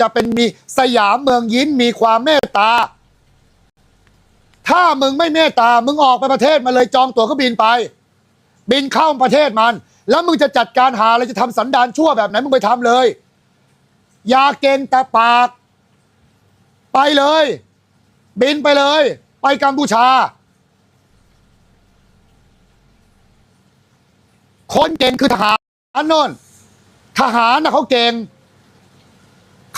จะเป็นมีสยามเมืองยิ้นมีความเมตตา ถ้ามึงไม่เมตตา มึงออกไปประเทศมาเลยจองตั๋วก็บินไป บินเข้าประเทศมัน แล้วมึงจะจัดการหาอะไรจะทำสันดานชั่วแบบไหนมึงไปทำเลยอย่าเก่งแต่ปาก ไปเลย บินไปเลย ไปกัมพูชา คนเก่งคือทหารโน่นทหารนะเขาเก่ง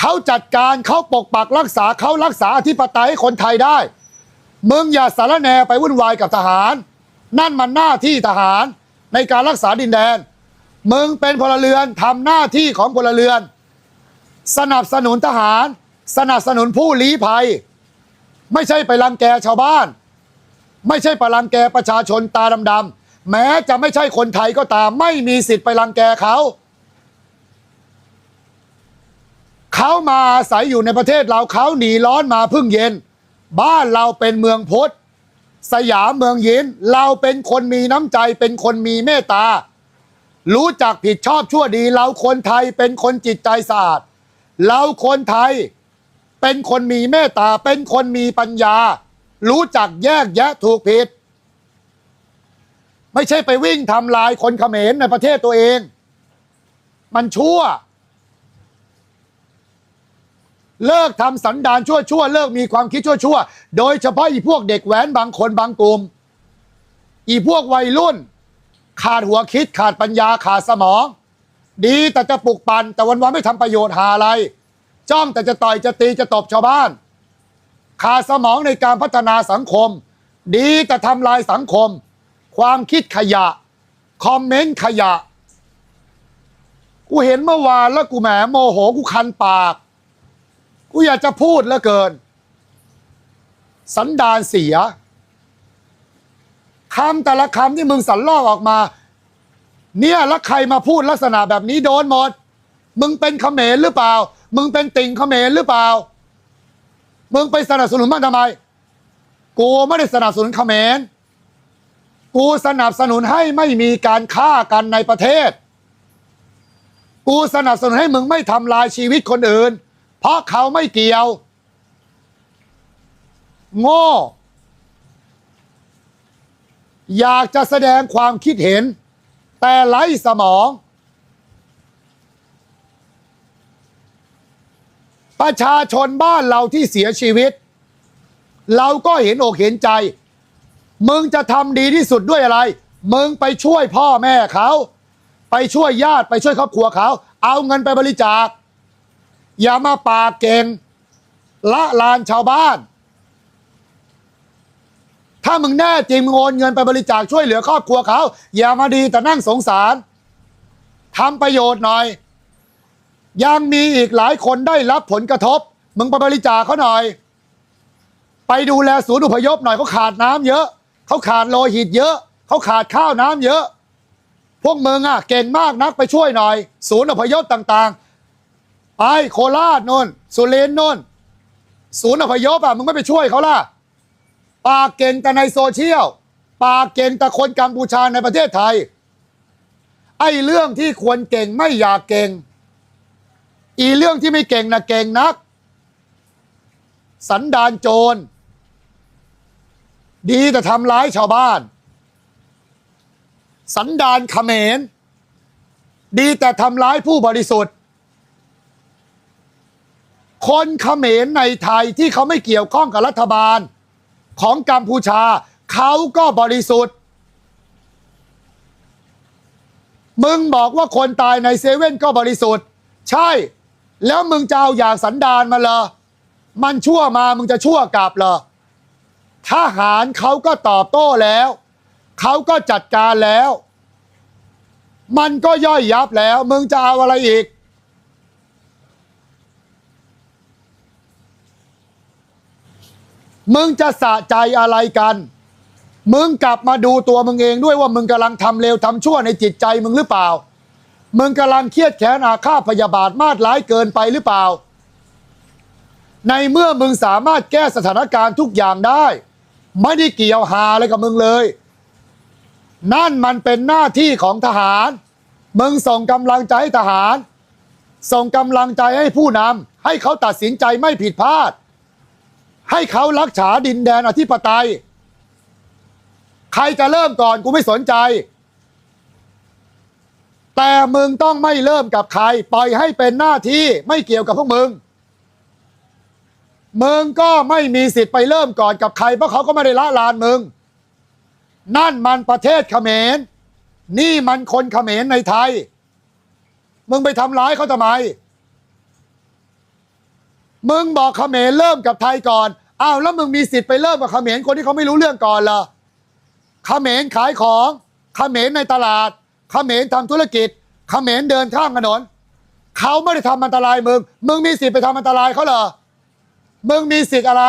เขาจัดการเขาปกปักรักษาเขารักษาอธิปไตยให้คนไทยได้ มึงอย่าสารแนไปวุ่นวายกับทหาร นั่นมันหน้าที่ทหารในการรักษาดินแดน มึงเป็นพลเรือนทำหน้าที่ของพลเรือน สนับสนุนทหาร สนับสนุนผู้ลี้ภัย ไม่ใช่ไปรังแกชาวบ้าน ไม่ใช่ไปรังแกประชาชนตาดำๆแม้จะไม่ใช่คนไทยก็ตามไม่มีสิทธิ์ไปรังแกเขา เขามาอาศัยอยู่ในประเทศเราเขาหนีร้อนมาพึ่งเย็น บ้านเราเป็นเมืองพุทธสยามเมืองยินเราเป็นคนมีน้ำใจเป็นคนมีเมตตา รู้จักผิดชอบชั่วดี เราคนไทยเป็นคนจิตใจสะอาดเราคนไทย เป็นคนมีเมตตา เป็นคนมีปัญญา รู้จักแยกแยะถูกผิด ไม่ใช่ไปวิ่งทำลายคนเขมรในประเทศตัวเอง มันชั่ว เลิกทำสันดานชั่วชั่วๆเลิกมีความคิดชั่วชั่วๆโดยเฉพาะอีพวกเด็กแว้นบางคนบางกลุ่มอีพวกวัยรุ่น ขาดหัวคิดขาดปัญญาขาดสมอง ดีแต่จะปลุกปั่นแต่วันวันไม่ทำประโยชน์หาอะไร จ้องแต่จะต่อยจะตีจะตบชาวบ้าน ขาดสมองในการพัฒนาสังคม ดีแต่ทำลายสังคม ความคิดขยะ คอมเมนต์ขยะ กูเห็นเมื่อวานแล้วกูแหมโมโหกูคันปาก กูอยากจะพูดเหลือเกิน สันดานเสียคำแต่ละคำที่มึงสันลอกออกมา เนี่ยแล้วใครมาพูดลักษณะแบบนี้โดนหมด มึงเป็นเขมรหรือเปล่า มึงเป็นติ่งเขมรหรือเปล่า มึงไปสนับสนุนมันทำไม กูไม่ได้สนับสนุนเขมร กูสนับสนุนให้ไม่มีการฆ่ากันในประเทศ กูสนับสนุนให้มึงไม่ทำลายชีวิตคนอื่น เพราะเขาไม่เกี่ยว โง่ อยากจะแสดงความคิดเห็น แต่ไร้สมอง ประชาชนบ้านเราที่เสียชีวิต เราก็เห็นอกเห็นใจ มึงจะทำดีที่สุดด้วยอะไร มึงไปช่วยพ่อแม่เขา ไปช่วยญาติไปช่วยครอบครัวเขา เอาเงินไปบริจาค อย่ามาปากเก่งละลานชาวบ้าน ถ้ามึงแน่จริงมึงโอนเงินไปบริจาคช่วยเหลือครอบครัวเขา อย่ามาดีแต่นั่งสงสารทำประโยชน์หน่อย ยังมีอีกหลายคนได้รับผลกระทบ มึงไปบริจาคเขาหน่อย ไปดูแลศูนย์อพยพหน่อยเขาขาดน้ำเยอะ เขาขาดโลหิตเยอะ เขาขาดข้าวน้ำเยอะ พวกมึงอะเก่งมากนักไปช่วยหน่อย ศูนย์อพยพต่าง ไปโคราชนนสุรินทร์นนศูนย์อพยพอะมึงไม่ไปช่วยเขาล่ะปากเก่งแต่ในโซเชียลปากเก่งแต่คนกัมพูชาในประเทศไทย ไอ้เรื่องที่ควรเก่งไม่อยากเก่ง อีเรื่องที่ไม่เก่งนะเก่งนัก สันดานโจร ดีแต่ทำร้ายชาวบ้าน สันดานเขมร ดีแต่ทำร้ายผู้บริสุทธิ์ คนเขมรในไทยที่เขาไม่เกี่ยวข้องกับรัฐบาล ของกัมพูชา เขาก็บริสุทธิ์ มึงบอกว่าคนตายในเซเว่นก็บริสุทธิ์ ใช่ แล้วมึงจะเอาอย่างสันดานมาเหรอมันชั่วมามึงจะชั่วกลับเหรอทหารเขาก็ตอบโต้แล้ว เขาก็จัดการแล้ว มันก็ย่อยยับแล้ว มึงจะเอาอะไรอีก มึงจะสะใจอะไรกัน มึงกลับมาดูตัวมึงเองด้วยว่ามึงกำลังทำเลวทำชั่วในจิตใจมึงหรือเปล่า มึงกำลังเครียดแค้นอาฆาตพยาบาทมาดร้ายเกินไปหรือเปล่า ในเมื่อมึงสามารถแก้สถานการณ์ทุกอย่างได้ ไม่ได้เกี่ยวหาอะไรกับมึงเลย นั่นมันเป็นหน้าที่ของทหาร มึงส่งกำลังใจให้ทหาร ส่งกำลังใจให้ผู้นให้เขาตัดสินใจไม่ผิดพลาด ให้เขารักษาดินแดนอธิปไตย ใครจะเริ่มก่อนกูไม่สนใจ แต่มึงต้องไม่เริ่มกับใคร ปล่อยให้เป็นหน้าที่ไม่เกี่ยวกับพวกมึง มึงก็ไม่มีสิทธิ์ไปเริ่มก่อนกับใคร เพราะเขาก็ไม่ได้ละลานมึง นั่นมันประเทศเขมร นี่มันคนเขมรในไทย มึงไปทำร้ายเขาทำไมมึงบอกเขมรเริ่มกับไทยก่อน อ้าวแล้วมึงมีสิทธิ์ไปเริ่มกับเขมรคนที่เขาไม่รู้เรื่องก่อนเหรอเขมรขายของเขมรในตลาดเขมรทำธุรกิจเขมรเดินข้ามถนนเขาไม่ได้ทำอันตรายมึง มึงมีสิทธิ์ไปทำอันตรายเขาเหรอมึงมีสิทธิ์อะไร